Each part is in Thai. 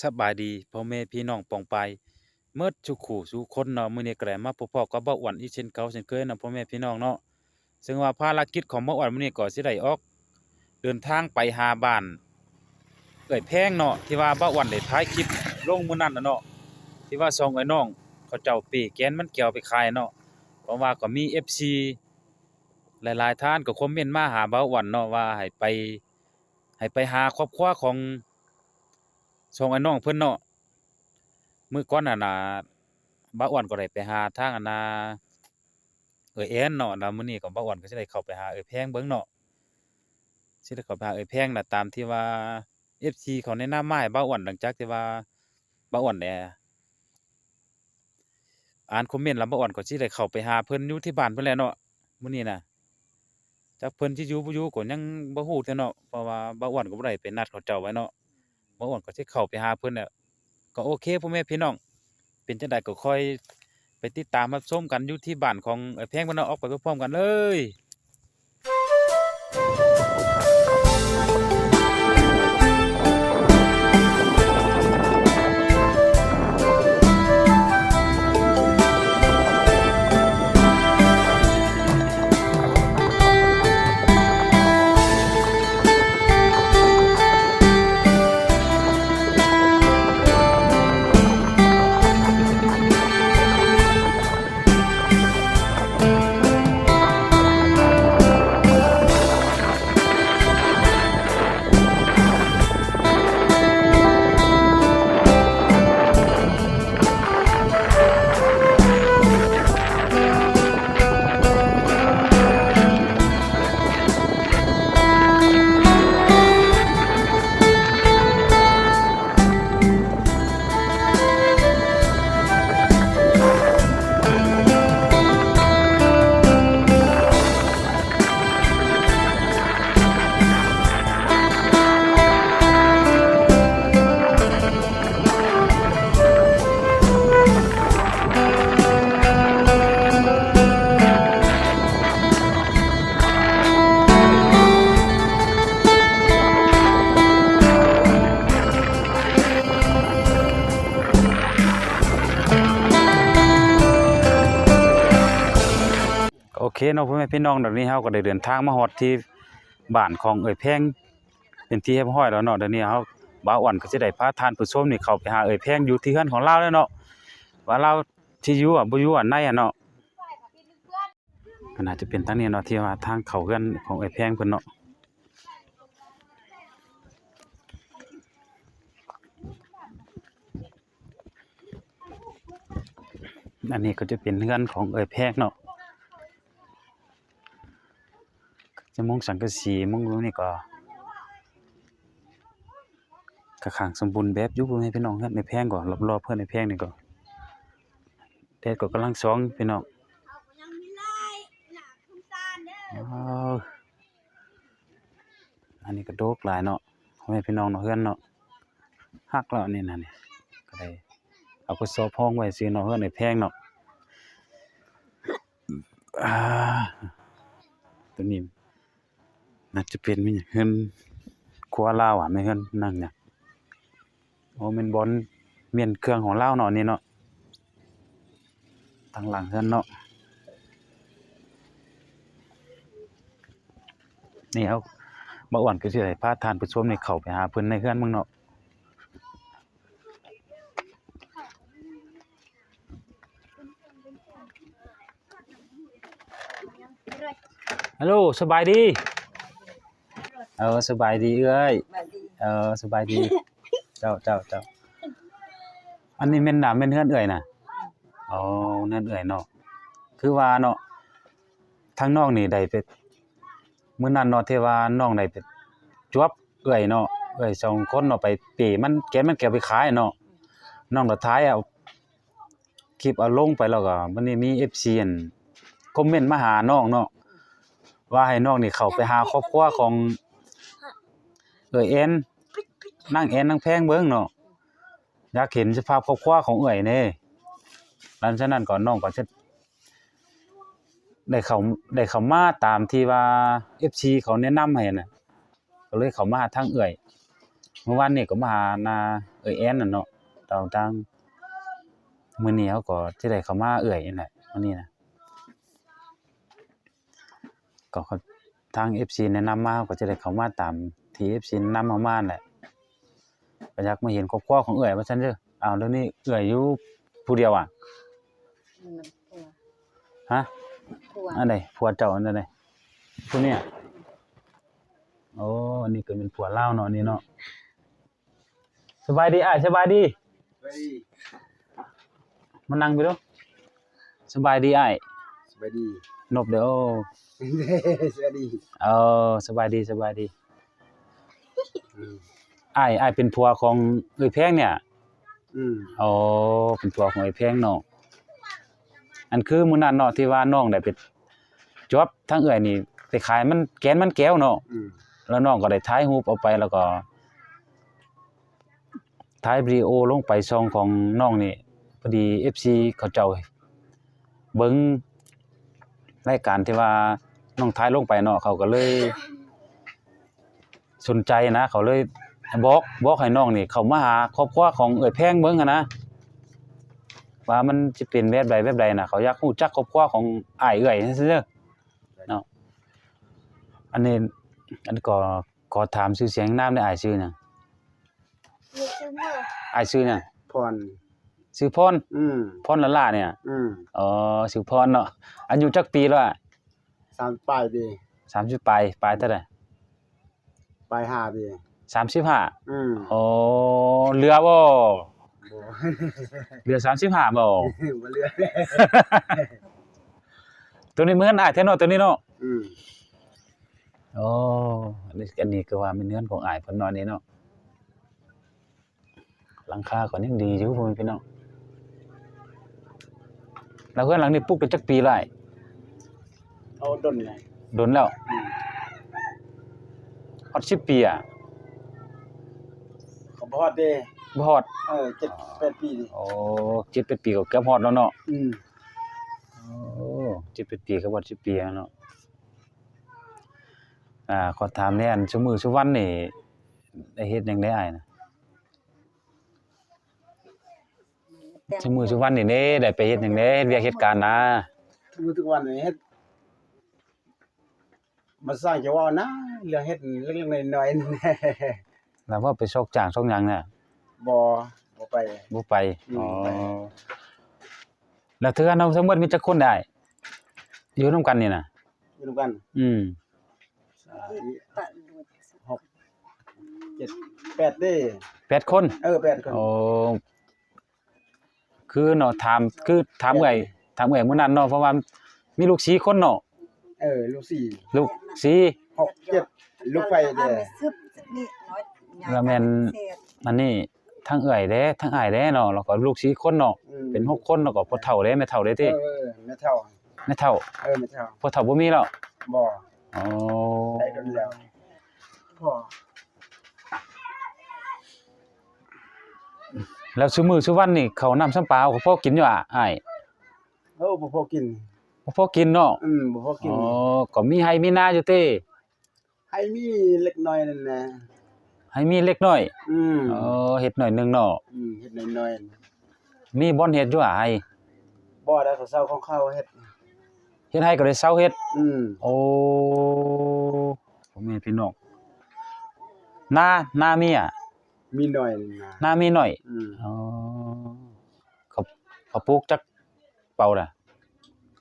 สบายดีพ่อแม่พี่น้องปองไปเมิดทุกคู่ทุกคนเนาะมื้อนี้ก็ได้มาพบพ้อกับเบาอ้วนอีกเช่นเก่าเช่นเคยเนาะพ่อแม่พี่น้องเนาะซึ่งว่าภารกิจของเบาอ้วนมื้อนี้ก็สิได้ออก เดินทางไปหาบ้านเอ้ยแพงเนาะที่ว่าเบาอ้วนได้ถ่ายคลิปลงมื้อนั้นน่ะเนาะที่ว่าสองไอ้น้องเขาเจ้าปีแกนมันเกี่ยวไปขายเนาะเพราะว่าก็มี FC หลายๆท่านก็คอมเมนต์มาหาเบาอ้วนเนาะว่าให้ไปให้ไปหาครอบครัวของ สองไอ้น้องเพิ่อนเนาะมือก่อนน่ะนะบ่าอ้วนก็ได้ไปหาทางอันน่ะเอ้ยแอนเนาะแล้วมื้อนี้ก็บ่าอ้วนก็สิได้เข้าไปหาเอ้ยแพงเบิ่งเนาะสิได้เข้าไปหาเอ้ยแพงน่ะตามที่ว่า FC เขาแนะนำมาให้บ่าอ้วนหลังจากที่ว่าบ่าอ้วนได้อ่านคอมเมนต์แล้วบ่าอ้วนก็สิได้เข้าไปหาเพิ่นอยู่ที่บ้านเพิ่นแหละเนาะมื้อนี้น่ะจักเพิ่นสิอยู่บ่อยู่ก็ยังบ่ฮู้แท้เนาะเพราะว่าบ่อ้วนก็บ่ได้ไปนัดเขาเจ้าไว้เนาะ บ่อ้วนก็สิเข้าไปหาเพิ่นน่ยก็โอเคพ่อแม่พี่น้อง เป็นจังไดก็ค่อยไปติดตามรับชมกันอยู่ที่บ้านของไอ้แพงเพิ่นนาะออกไปพร้อมๆกันเลย เคเนาะพ่อแม่พี่น้องเดี๋ยวนี้เฮาก็ได้เดินทางมาฮอดที่บ้านของเอ้ยแพงเป็นที่เรียบร้อยแล้วเนาะเดี๋ยวนี้เฮาบ่าวอ้วนก็สิได้พาทานผู้ชมนี่เข้าไปหาเอ้ยแพงอยู่ที่เฮือนของเราแล้วเนาะว่าเราที่อยู่อะบ่อยู่อันไหนอะเนาะก็น่าจะเป็นทางนี้เนาะที่ว่าทางเข้าเรือนของไอ้แพงเพิ่นเนาะอันนี้ก็จะเป็นเรือนของเอ้ยแพงเนาะ จะมุงสังกะสีมุงรู้นี่ก็ก็ข้างสมบูรณ์แบบยู่พ่อแม่พี่น้องเรือนแพงก็รอบๆเพิ่อนไอ้แพงนี่ก็แดดก็กำลังส่องพี่น้องอันาคุณตาเด้ออันนี้ก็โดกหลายเนาะพ่อแม่พี่น้องเนาะเฮือนเนาะฮักแล้วนี่น่ะนี่ก็ได้เอากระสอบห้องไว้ซื้อเนาะเฮือนไอ้แพงเนาะอ่าตัวนี้ น่าจะเป็นไมีหยังเฮือนครัวลาวอะแม่เฮือนนั่งเนี่ยโอ้แม่นบอนเมียนเครื่องของลาวเนาะนี่เนาะทางหลังเฮือนเนาะนี่เอาบ่อ้วนก็สิได้พาทานผู้ชมนี่เข้าไปหาเพิ่นในเฮือนมึงเนาะฮัลโหลสบายดี เออสบายดีเอ้ยแบบดีเออสบายดี เจ้าเจ้าเจ้าอันนี้แม่นน้าแม่นเฮือนเอ้ยน่ะอ๋อนั่นเอ้ยเนาะคือว่าเนาะทางน้องนี่ได้ไปมื้อนั้นเนาะที่ว่าน้องได้ไปจวบเอื้อยเนาะเอื้อยสองคนเนาะไปเปมันแกมันแกเอาไปขายเนาะน้องก็ท้ายเอาคลิปเอาลงไปแล้วก็มันนี่มี FC อั่นคอมเมนต์มาหาน้องเนาะว่าให้น้องนี่เข้าไปหาครอบครัวของ เอื้อยแอนนางแอนนางแพงเบิ่งเนาะอยากเห็นสภาพครอบครัวของเอื้อยแน่หลังจากนั้นก็น้องก็จะได้เขาได้เขามาตามที่ว่า FC เขาแนะนำให้น่ะก็เลยเขามาทางเอื่อยเมื่อวานนี้ก็มาหานาเอ้ยแอนน่ะเนาะตาวตังมื้อนี้เขาก็สิได้เขามาเอื้อยนี่แหละมื้อนี้นะก็เขาทาง FC แนะนำมาเขาก็จะได้เขามาตาม ที่ FC แนะนำเฮามาแหละก็อยากมาเห็นครอบครัวของเอื้อยว่าซั่นเด้ออ้าวแล้วนี่เอื้อยอยู่ผู้เดียวอะมันผัวฮะผัวอันใดผัวเจ้าอันใดผู้เนี่ยโอ้อันนี้ก็เป็นผัวลาวเนาะอันนี่เนาะสบายดีอ้ายสบายดีเฮ้ยมานั่งไปดูสบายดีอ้ายสวัสดีนบเด้อสวัสดีเออสบายดีสบายดี อืมอ้ายอ้ายเป็นผัวของเอ้ยแพงเนี่ยอืมอ๋อเป็นผัวของเอ้ยแพงเนาะอันคือมื้อนั้นเนาะที่ว่าน้องได้ไปจอบทางเอื้อยนี่ไปขายมันแกนมันแก้วเนาะอืมแล้วน้องก็ได้ถ่ายรูปเอาไปแล้วก็ถ่ายวิดีโอลงไปช่องของน้องนี่พอดี FC เขาเจ้าเบิ่งรายการที่ว่าน้องถ่ายลงไปเนาะเขาก็เลย สนใจนะ เขาเลยบอกบอกให้น้องนี่ เข้ามาหาครอบครัวของเอ่ยแพงเบิ่งหันนะว่ามันสิเป็นแบบใดแบบใดน่ะเขาอยากรู้จักครอบครัวของอ้ายเอ่ยซื่อๆเนาะอันนี้อันนี้ก็ขอถามชื่อเสียงนามได้อ้ายชื่อหยังอยู่ชื่อมืออ้ายชื่อหยังพรชื่อพรอืมพรละล่าเนี่ยอืมอ๋อชื่อพรเนาะอายุจักปีแล้วอะสามปลายดี30ปลายปลายเท่าใด ปลายห้าดี35อืมอ๋อเรือบ่บ่เรือ35บ่บ่เรือตัวนี้เหมือนอ้ายแท้เนาะตัวนี้เนาะอืมโอ้อันนี้อันนี้ก็ว่าเป็นเนื้อนของอ้ายเพิ่นเนาะนี่เนาะหลังคาก็ยังดีอยู่พ่อแม่พี่น้องแล้วเพื่อนหลังนี้ปลูกได้จักปีแล้วอ้ายเอาดนไงโดนแล้วอืม ฮอด10ปีอะเขาบ่ฮอดเด้บ่ฮอดเออเจ็ดแปดปีดิโอ้7 8ปีก็เกือบฮอดแล้วเนาะอืมโอ้7 8ปีก็บ่10ปีแล้วเนาะอ่าขอถามแหน่อันซุมื้อซุวันนี่ได้เฮ็ดหยังได้อ้ายนะแต่งซุมื้อซุวันนี่เด้ได้ไปเฮ็ดหยังเด้เฮ็ดเวียกเฮ็ดการนะทุกทุกวันนี้เฮ็ดมาสร้างจะว่านะ เรื่องเฮ็ดเล็กๆน้อยๆนี่แล้วว่าไปซอกจ้างซอกหยังน่ะบ่บ่ไป บ่ไปอืมอ๋อไป แล้วเธอเอาทั้งหมดมีจักคนได้ อยู่นํกันนี่น่ะ อยู่ด้วยกันอืมสามปะดูดหกเจ็ดแปดเด้แปดคน เออแปดคน โอ้คือเนาะถามคือถามเอ้อยถามเอ้อยมื้อนั้นเนาะเพราะว่ามีลูก4คนเนาะเออลูกสี่ลูกสี่ หกเจ็ดลูกไฟเด้อาไปซึบนี่น้อยแล้วแม่นเศษอันนี้ทั้งเอ้อยเด้ทั้งอ้ายเด้เนาะแล้วก็ลูก4คนเนาะอืมเป็นหกคนแล้วก็พ่อเฒ่าเด้แม่เฒ่าเด้เอติอเออไม่เท่าแม่เฒ่าเออไม่เท่าพ่อเฒ่าบ่มีแล้วบ่อ๋อได้กันแล้วพ่อแล้วซุมื้อซุวันนี่ข้าวน้ำซ้ำปลาก็พอกินอยู่อะอ้ายเออบ่พอกิน บ่พอกินเนาะอืมบ่พอกิน อ๋อก็มีให้มีนาอยู่เต้ ให้มีเล็กน้อยนั่นนะให้มีเล็กน้อย อืมเออเฮ็ดหน่อยหนึงเนาะอืมเฮ็ดน้อยมีบ่อนเฮ็ดอยู่อะให้ๆบ่ได้เขาเซาของเขาเฮ็ด เฮ็ดให้ก็ได้เซาเฮ็ด อืมโอ้พ่อแม่พี่น้องนานามีอะมีน้อยนั่นนะนามีหน่อยอืมอ๋อเขาเขาปลูกจักเป่าน่ะ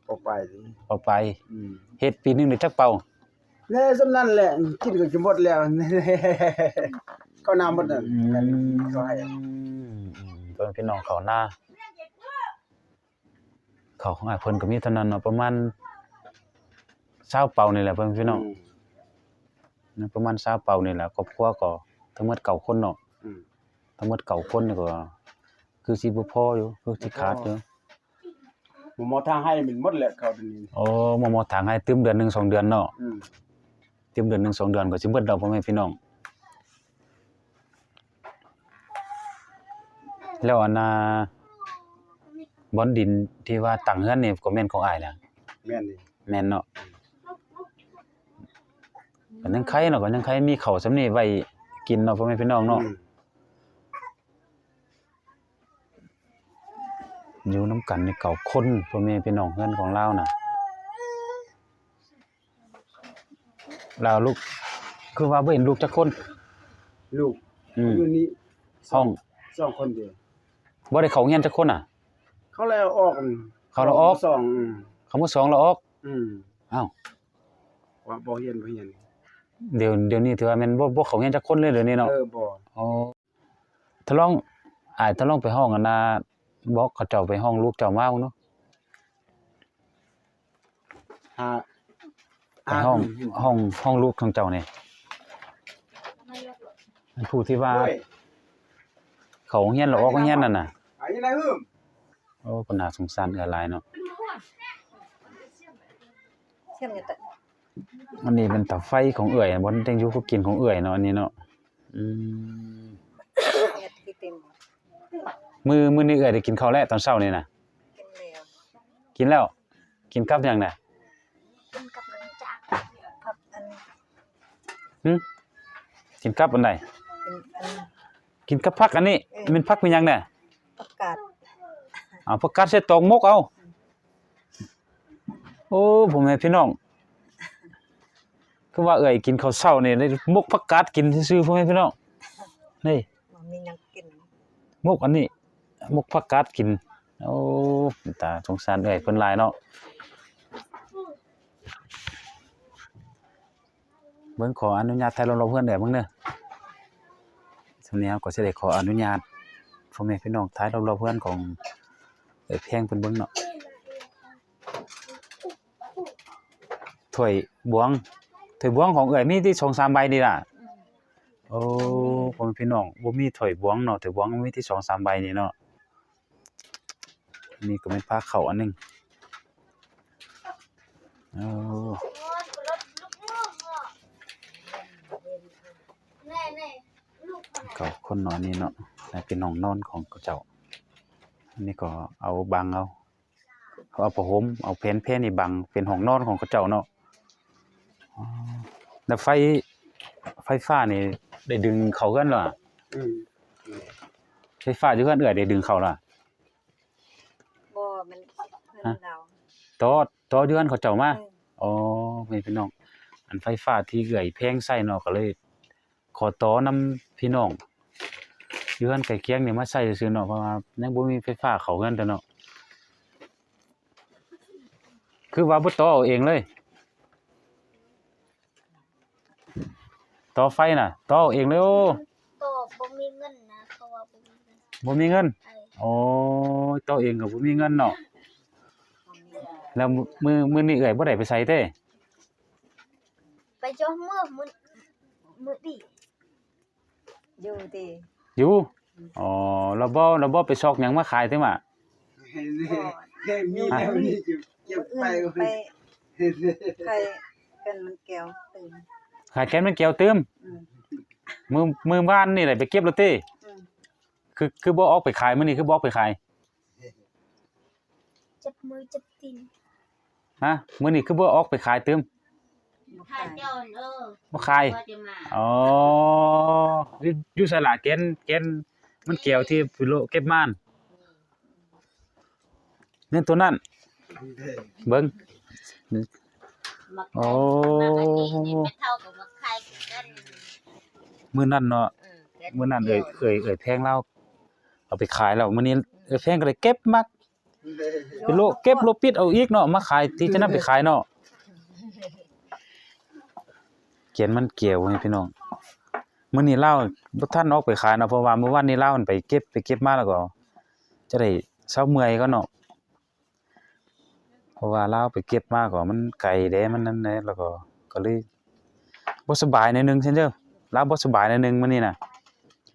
บ่ไปสิเป่าไปอืมเฮ็ดปีหนึงได้จักเป่า แน่สำนั้นแหละกินก็จะหมดแล้วเขาน้ำหมดนั่นเขาให้อืมเพิ่นพี่น้องเขาหน้าเขาของอ้ายเพิ่นก็มีเท่านั้นเนาะประมาณ20เป่านี่แหละเพิ่นพี่น้องอืมนะประมาณ20เป่านี่แหละครอบครัวก็ทั้งหมดเก้าคนเนาะอืมทั้งหมดเก้าคนนี่ก็คือสิบ่พออยู่คือสิขาดอยู่ผมมอทางให้มันหมดแหละเขาเป็นนี่โอ้หมอหมอทางให้ตึมเดือนหนึงสองเดือนเนาะ อืมตึมเดือนหนึงสองเดือนก็สิเบิดดอกพ่อแม่พี่น้อง แล้วอันน่ะบ่อนดินที่ว่าตั้งเฮือนนี่ก็แม่นของอ้ายน่ะแม่นนี่แม่นเนาะก็ยังใครเนาะก็ยังใครมีข้าวสำนี้ไว้กินเนาะพ่อแม่พี่น้องเนาะอืมอยู่นํกันนี่เก่าคนพ่อแม่พี่น้องเฮือนของเราน่ะ ลาวลูก คือว่าบ่เห็นลูกจักคน ลูกอืม อยู่นี่ห้อง สองคนเดียวบ่ได้เข้าเรียนจักคนน่ะ เขาแล้วออกอืมเขาแล้วออก สองอืมเขามาสองแล้วออก อืมอ้าว ว่าบ่เฮียนบ่เฮียนเดี๋ยวเดี๋ยวนี้ถือว่าแม่นบ่บ่เข้าเรียนจักคนเลยเดี๋ยวนี้เนาะ เออบ่อ๋อถ้าลองอ้ายถ้าลองไปห้องอันน่ะบอกเขาเจ้าไปห้องลูกเจ้ามาพุ่นเนาะหา ไปห้องห้องห้องลูกของเจ้านี่อันผู้ที่ว่าโอ้ยเขาเรียนแล้วออกเรียนนั่นน่ะอันนี้นะฮึมโอ้ก็น่าสงสารเอื้อหลายเนาะเชื่อมกันแต่อันนี้เป็นเตาไฟของเอื้อยบ่ได้อยู่กับกินของเอื้อยเนาะอันนี้เนาะอืมเฮ็ดที่เต็มมื้อมื้อนี้เอื้อยได้กินข้าวแล้วตอนเช้านี่น่ะกินแล้ว กินแล้ว กินกับหยังน่ะกินกับน้ำจากพับอัน หึกินกับอันใดเป็นอันกินกับผักอันนี้มันผักเป็นหยังน่ะประกาศเอาผักกาดใส่ตองมกเอา โอ้ผมแม่พี่น้องคือว่าเอ่ยกินข้าวเช้านี่ได้มกผักกาดกินซื่อๆพ่อแม่พี่น้องนี่บ่มีหยังกินมกอันนี้มกผักกาดกิน โอ้ตาสงสารเอ่ยเพิ่นหลายเนาะ เบิ่งขออนุญาตถ่ายรูปเพื่อนเด้อเบิ่งเด้อทีนี้ก็สิได้ขออนุญาตพ่อแม่พี่น้องถ่ายรูปเพื่อนของเอ้ยแพงเพิ่นเบิ่งเนาะถ้วยบวงถ้วยบวงของเอ้ยมีที่2-3ใบนี่ล่ะโอ้พ่อแม่พี่น้องบ่มีถ้วยบวงเนาะถ้วยบวงมีที่2-3ใบนี่เนาะนี่ก็เป็นผ้าเขาอันหนึงโอ้ โอ้ยรถลูกน้องอะแน่แน่ๆลูกคนไหน เก่าคนนอนนี่เนาะแต่เป็นน้องนอนของเจ้า อันนี้ก็เอาบังเอาเขาเอาผ้าห่มเอาเพนเพนนี่บังเป็นห้องนอนของเขาเจ้าเนาะอ๋อแล้วไฟไฟฟ้านี่ได้ดึงเขากันเหรออืมไฟฟ้าอยู่กันเอื้อยได้ดึงเขาล่ะบ่มันเพิ่นเราต่อต่ออยู่กันเขาเจ้ามาเอออ๋อไม่พี่น้องอันไฟฟ้าที่เอื้อยแพงใส่เนาะก็เลย ขอต่อนำพี่น้องอยู่กันไกลเคียงนี่มาใส่ซื่อๆเนาะเพราะว่ายังบ่มีไฟฟ้าเข้ากันแต่เนาะคือว่าบ่ต่อเอาเองเลยต่อไฟน่ะต่อเอาเองเลยโอ้โตบ่มีเงินนะเขาว่าบ่มีเงินบ่มีเงินเอ้ยโอ้ยต่อเองก็บ่มีเงินเนาะบ่มีแล้วมื้อมื้อนี้เอื้อยบ่ได้ไปใส่เด้ไปจ้อมือมือมือดิ อยู่ดีอยู่อ๋อแล้วบ่แล้วบ่ไปซอกหยังมาขายติมาเฮ้ยเฮ้ยมีแล้วนี่เก็บเก็บอื่ไปนไปใครเป็นมันแก้วตื่นขายแกนมันแก้วตื้มอืมมือมือบ้านนี่แหละไปเก็บลอตเต้อืมคือคือบ่ออกไปขายมื้อนี้คือบ่ออกไปขายจับมือจับตีนฮะมื้อนี้คือบ่ออกไปขายตื้มบ่ ข้าขายเจ้าเออบ่ขายว่าจะมาอ๋ออยู่อยู่สลาแกนแกนมันแก้วที่ฟิโลเก็บม่านเนี่ยตัวนั้น เบิ่งมาโอ้ขายมาขายนี่ไม่เท่ากับมาขายกันมื้อนั้นเนาะเออแก้วมื้อนั้นเอ้ยเอ้ยเอ้ยแพงเราเอาไปขายแล้วมื้อนี้เอ้ยแพงก็เลยเก็บมักฟิโลเก็บโลปิดเอาอีกเนาะมาขายที่จะนำไปขายเนาะ เขียนมันเกี่ยวไงพี่น้องมื้อนี้เล่าบ่ทันออกไปขายเนาะเพราะว่าเมื่อวานนี้เล่ามันไปเก็บไปเก็บมาแล้วก็ จะได้เช้าเมื่อยก็เนาะเพราะว่าเล่าไปเก็บมาก็มันไกลเด้มันนั่นแหละแล้วก็ก็เลยบ่สบายหนิดนึงเช่นเด้อลาบ่สบายหนิดนึงมื้อนี้น่ะ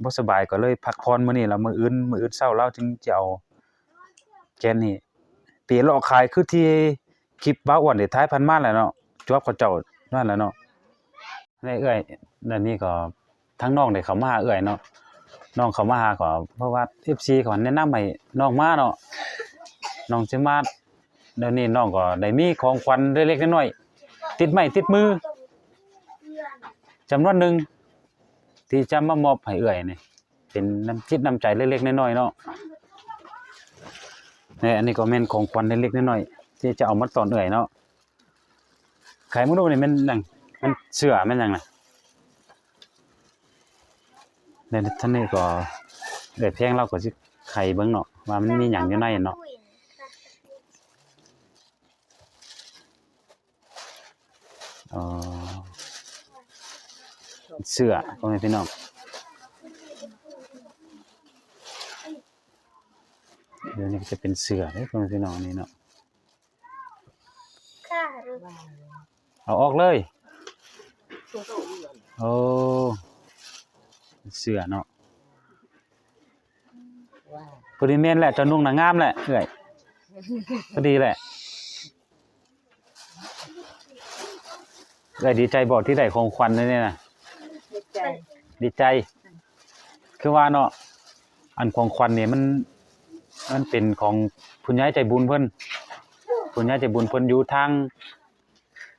บ่สบายก็เลยพักผ่อนมื้อนี้แล้วมืออื่นมืออื่นเช้าเราจึงจะเอาแกนนี่เปเลาะขายคือที่คลิปบ้าอ้วนได้ท้ายพันมาแล้วเนาะจวบเขาเจ้านั่นแหละเนาะ นี่เอ้อยนั่นนี่ก็ทั้งน้องได้เข้ามาหาเอ้อยเนาะน้องเขามาหาก็เพราะว่า FC เขาแนะนำให้น้องมาเนาะน้องสิมาเดี๋ยวนี้น้องก็ได้มีของขวัญเล็กๆน้อยๆติดไม้ติดมือจำนวนหนึ่งที่จะมามอบให้เอื้อยนี่เป็นน้ำจิตน้ำใจเล็กๆน้อยๆเนาะนี่อันนี้ก็แม่นของขวัญเล็กๆน้อยๆที่จะเอามาตอนเอื้อยเนาะไข่มุกนี่มันหยัง มันเสื้อมันหยังน่ะในท่านนี้ก็เอื้อยเพียงเราก็สิไขเบิ่งเนาะว่ามันมีหยังอยู่ในเนาะอ๋อเสื้อพ่อแม่พี่น้องเดี๋ยวนี้ก็จะเป็นเสื้อเด้อพ่อแม่พี่น้องนี่เนาะค่ะหรือเอาออกเลย โอ้เสือเนาะพอดีแม่นแหละจะนุ่งหน่ะงามแหละเอ้อยพอดีแหละเอ้อยดีใจบอกที่ได้ของขวัญเนี่ยนะดีใจดีใจ คือว่าเนาะอันของขวัญนี่ยมัน มันเป็นของผู้ใหญ่ใจบุญเพิ่นผู้ใหญ่ใจบุญเพิ่นอยู่ทาง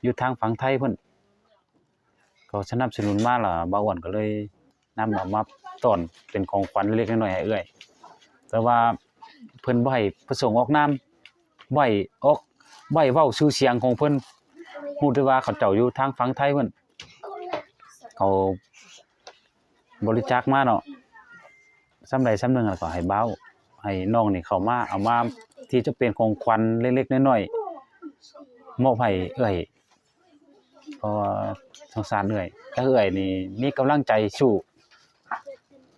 อยู่ทางฝั่งไทยเพิ่น เขาสนับสนุนมาล่ะบ่าวอ้วนก็เลยนำเอามาต้อนเป็นของขวัญเล็กๆน้อยๆให้เอื้อย แต่ว่าเพิ่นบ่ให้ประสงค์ออกนามบ่ให้ออกบ่ให้เว้าชื่อเสียงของเพิ่นฮู้แต่ว่าเขาเจ้าอยู่ทางฝั่งไทยเพิ่นเขาบริจาคมาเนาะซ้ำใดซ้ำหนึ่งแล้วก็ให้เบ้าให้น้องนี่เข้ามาเอามาที่จะเป็นของขวัญเล็กๆน้อยๆมอบให้เอ้อย เพราะว่าสงสารเอ้อยถ้าเอ้อยนี่มีกำลังใจสู้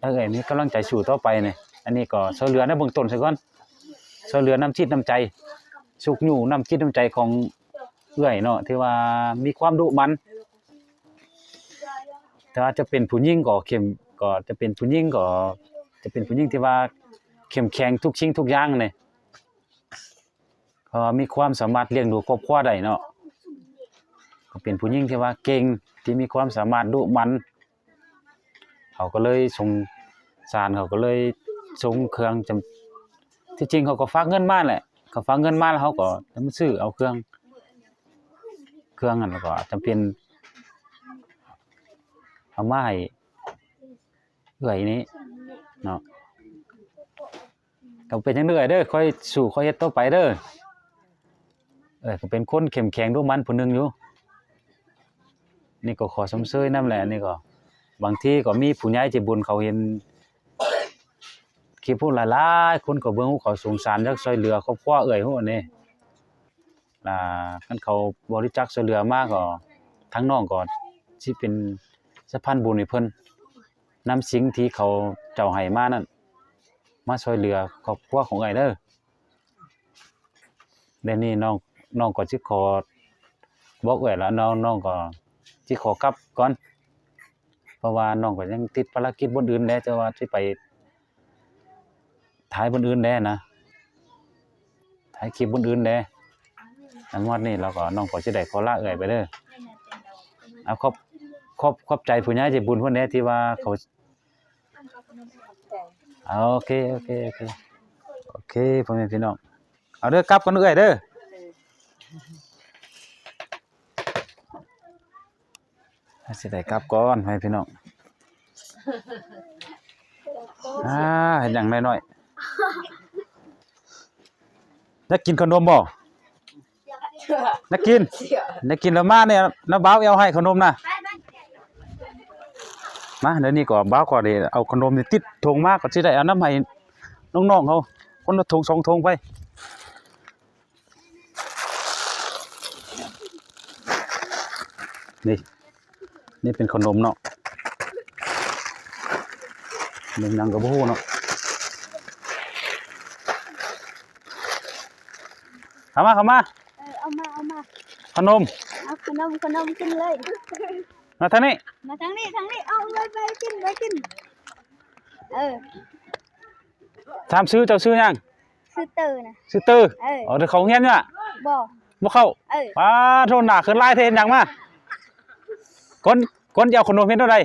ถ้าเอ้อยมีกำลังใจสู้ต่อไปเนี่ยอันนี้ก็ช่วยเหลือในเบื้องต้นซะก่อนช่วยเหลือน้ำจิตน้ำใจ สุกอยู่น้ำจิตน้ำใจของเอ้อยเนาะที่ว่ามีความดุมันแต่ว่าจะเป็นผู้หญิงก็เข้มก็จะเป็นผู้หญิงก็จะเป็นผู้หญิงที่ว่าเข้มแข็งทุกชิ้งทุกอย่างเลยพราะว่ามีความสามารถเลี้ยงดูครอบครัวได้เนาะ เป็นผู้หญิงที่ว่าเก่งที่มีความสามารถดุมัน เขาก็เลยส่งสารเขาก็เลยส่งเครื่องจำที่จริงเขาก็ฝากเงินมาแหละเขาฝากเงินมาแล้วเขาก็จะมาซื้อเอาเครื่อง เครื่องนั่นแล้วก็จำเป็นเอามาให้เอื้อยนี้เนาะก็เป็นจังเด้อยเด้อค่อยสู่ค่อยเฮ็ดต่อไปเด้อเอ้ยก็เป็นคนเข้มแข็งดูมันผู้นึงอยู่ นี่ก็ขอสมเสยนำแหละนี่ก็ บางที่ก็มีผู้ใหญ่ใจบุญเขาเห็นคลิปพูดหลายๆคนก็เบิ่งเขาสงสารยากช่วยเหลือครอบครัวเอื้อยฮู้อันนี้ล่ะคันเขาบริจาคช่วยเหลือมากก็ทั้งน้องก็สิเป็นสะพานบุญให้เพิ่นนำสิ่งที่เขาเจ้าให้มานั่นมาช่วยเหลือครอบครัวของไอ้เด้อเดี๋ยวนี้น้องน้องก็สิขอบอกไว้แล้วน้องน้องก็ สิขอกลับก่อน เพราะว่าน้องก็ยังติดภารกิจบนอื่นแด้จะว่าสิไปถ่ายบนอื่นแด้นะถ่ายคลิปบนอื่นแด้อันงวดนี้เราก็น้องก็สิได้ขอลาเอ่ยไปเด้อเอาขอบขอบขอบใจผู้ใหญ่ใจบุญเพิ่นแหน่ที่ว่าเขาเอาโอเคโอเคโอเคโอเคพ่อแม่พี่น้องเอาเด้อกลับกันเอ้อยเด้อ สิได้กลับก่อนพ่อแม่พี่น้องอ่าเห็นหยังน้อยๆนักกินขนมบ่นักกินนักกินแล้วมาเนี่ยน้าบ่าวเอาให้ขนมนะมาเดี๋ยวนี้ก็บ้าวก็ได้เอาขนมนี่ติดธงมาก็สิได้เอาน้ำให้น้องๆเขาคนละธงสองธงไปนี่ นี่เป็นขนมเนาะหนึ่งนังกับฮู้เนาะเข้ามาเข้ามาเออเอามาเอามาขนมเอาขนมขนมกินเลย มาทางนี้ มาทางนี้ทางนี้เอาเลยไปกินไปกิน เออถามซื้อเจ้าซื้อยังซื้อเตอร์นะซื้อตื้อเอออ๋อเดี๋ยวเขาเงียนเนี่ยบ่บ่เข้าเออป้าโทษหนาขึ้นไล่เทนอย่างมา คนคนจะเอาขนมเฮ็ดเท่าใด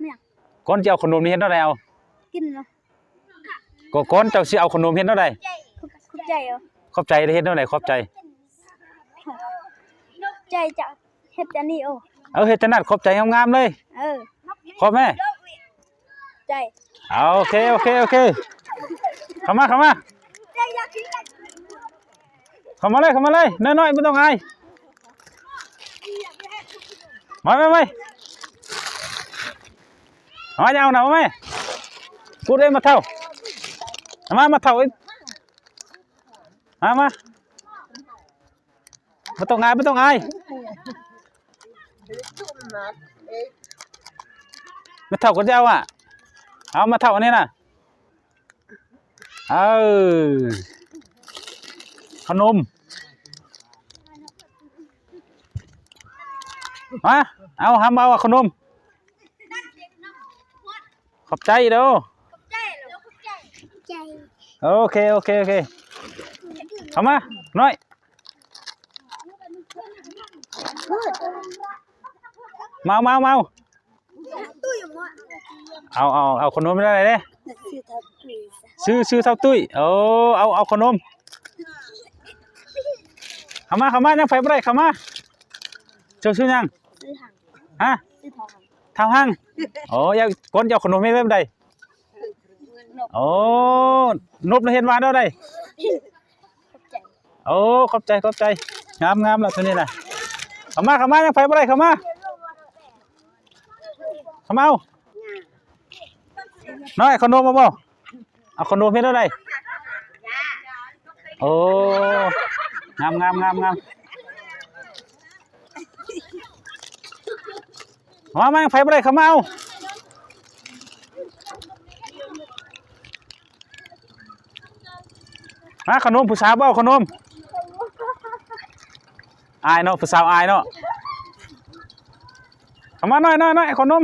เนี่ยคนจะเอาขนมนี่เฮ็ดเท่าใดเอากินเนาะก็คนเจ้าสิเอาขนมเฮ็ดเท่าใดขอบใจเหรอขอบใจเฮ็ดเท่าใดขอบใจ ใจจะเฮ็ดอันนี้โอ้เอาเฮ็ดจังนั้นขอบใจงามๆเลย เออขอแม่ใจเอาโอเคโอเคโอเคเข้ามาเข้ามาเข้ามาเลยเข้ามาเลยน้อยๆไม่ต้องอาย มาไปไปมาจะเอาหน่ะมาไหมพูดได้มาเท่ามามาเท่าอีกมามาไม่ต้องอายไม่ต้องอายม่เท่าก็จะเอาอะเอามาเท่าอันนี้นะเออขนม มาเอาหำเอาอะขนม ขอบใจเด้อใจใจโอเค โอเค โอเคเอามาหน่อย เมาเมาเมาตุ้ยหมดเอาเอาเอาขนมไม่ได้เลยซื้อทับตุ้ยซื้อซื้อเท่าตุ้ยโอ้เอาเอาขนมเข้ามาเข้ามายังไฟบ่ได้เข้ามาเจ้าซื้อยังซื้อถัง ฮะซื้อทองทาห้างโอ้ยก้นเจ้าขนมไม่แบบใดโอ้นบเลยเห็นว่าได้ได้ใจโอ้ขอบใจขอบใจงามงามแล้วตัวนี้นะเข้ามาเข้ามายังไฟบ่ได้เข้ามาเข้ามาเอาน้อยขนมมาบ่เอาขนมเฮ็ดได้ไดโอ้งามงามงามงาม มามายังไฟบ่ได้เขามาเอามาขนมผู้สาวบ่เอาขนมอายเนาะผู้สาวอายเนาะเอามาหน่อยหน่อยหน่อยขนม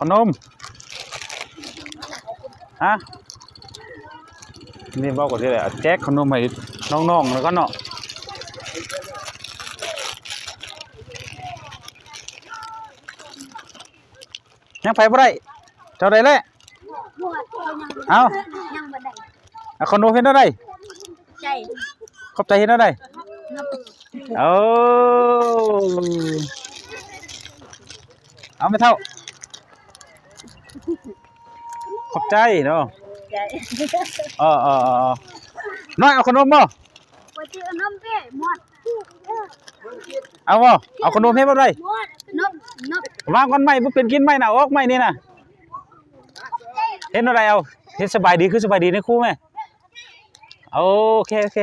ขนมฮะนี่บอกก่อนที่ไหนแจกขนมให้น้องๆแล้วก็เนาะ ยังไปบ่ได้เท่าไรเลยหมดยังเอายังบ่ได้เอาขนมเห็นได้ใจขอบใจเห็นได้เอาเอาไม่เท่า ขอบใจเนาะใจเออเออเออเออน้อยเอาขนมบ่ไปซื้อน้ำพี่หมดเอาบ่เอาขนมให้บ่ได้หมดนบนบ วางก่อนไม่เป็นกินไหมน่ะออกไหมนี่น่ะเห็นอะไรเอาเห็นสบายดีคือสบายดีในครูแม่โอเคโอเค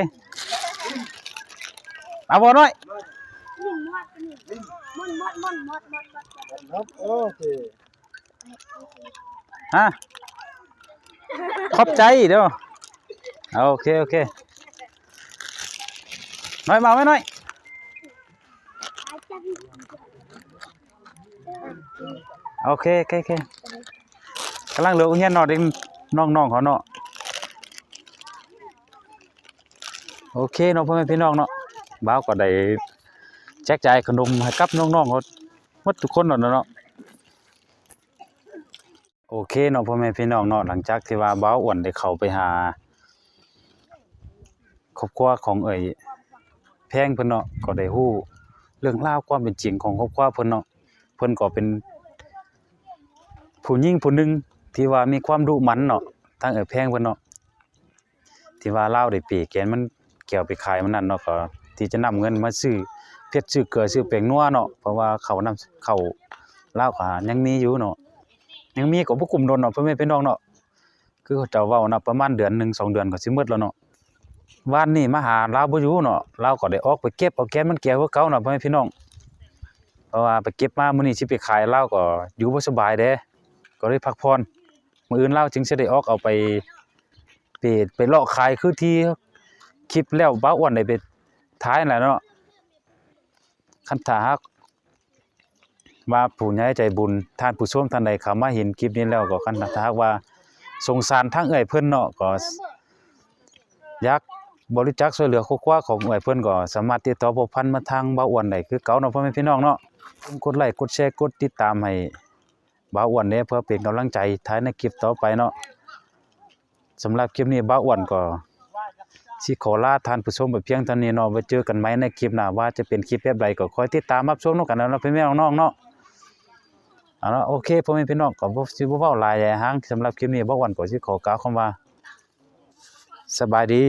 เอาบ่น้อยนี่หน่อเคฮะขอบใจเด้อโอเคโอเคน้อยมาไหมน้อย โอเคโอเคโอเคกำลังเหลืออุ้งเฮียนเนาะเด็กน้องเขาเนาะโอเคเนาะพ่อแม่พี่น้องเนาะบ่าวก็ได้แจกจ่ายขนมให้กับน้องๆเขาหมดทุกคนเนาะเนาะโอเคเนาะพ่อแม่พี่น้องเนาะหลังจากที่ว่าบ้าวอ้วนได้เข้าไปหาครอบครัวของเอ่ยแพงเพิ่นเนาะก็ได้ฮู้เรื่องราวความเป็นจริงของครอบครัวเพิ่นเนาะเพิ่นก็เป็น ผู้หญิงผู้หนึงที่ว่ามีความดุมันเนาะทางเอ่ยแพงเพิ่นเนาะที่ว่าเล่าได้ปีแกนมันเกี่ยวไปขายมันนั่นเนาะก็ที่จะนำเงินมาซื้อเพชรซื้อเกลือซื้อแป้งนัวเนาะเพราะว่าเขาวนำเขาเล่าก็ยังมีอยู่เนาะยังมีก็บ่กลุ่มโดนเนาะพ่อแม่พี่น้องเนาะคือเขาจ้าเว้านะประมาณเดือนหนึ่งสองเดือนก็สิหมดแล้วเนาะวานนี้มาหาลาวบ่อยู่เนาะลาวก็ได้ออกไปเก็บเอาแกนมันแก่กว่าเก่าเนาะพ่อแม่พี่น้องเพราะว่าไปเก็บมามื้อนี้สิไปขายลาวก็อยู่บ่สบายเด้ ก็เลยพักผ่อนมืออื่นเล่าจึงสิได้ออกเอาไปไปไปเลาะขายคือที่คลิปแล้วบ้าอ้วนได้ไปท้ายนั่นแหละเนาะคันถาหากว่าผู้ใหญ่ใจบุญท่านผู้ชมท่านใดเขามาเห็นคลิปนี้แล้วก็คันถาหากว่าสงสารทางเอ่ยเพิ่อนเนาะก็ยากบริจาคช่วยเหลือครอบครัวของเอ่ยเพิ่อนก็สามารถติดต่อผูกพันมาทางบ่าอ้วนได้คือเก่าเนาะพ่อแม่พี่น้องเนาะกดไลค์กดแชร์กดติดตามให้ บ่าอ้วนเด้เพื่อเป็นกำลังใจท้ายในคลิปต่อไปเนาะสำหรับคลิปนี้บ่าอ้วนก็สิขอลาท่านผู้ชมไปเพียงเท่านี้เนาะไว้เจอกันใหมในคลิปหน้าว่าจะเป็นคลิปแบบใดก็คอยติดตามรับชมนกันนะเนาะพี่แม่น้องเนาะเอาละโอเคพ่อแม่พี่น้องก็บ่สิบ่เว้าหลายแหงสำหรับคลิปนี้บ่วันก็สิขอกล่าวคำว่าสบายดี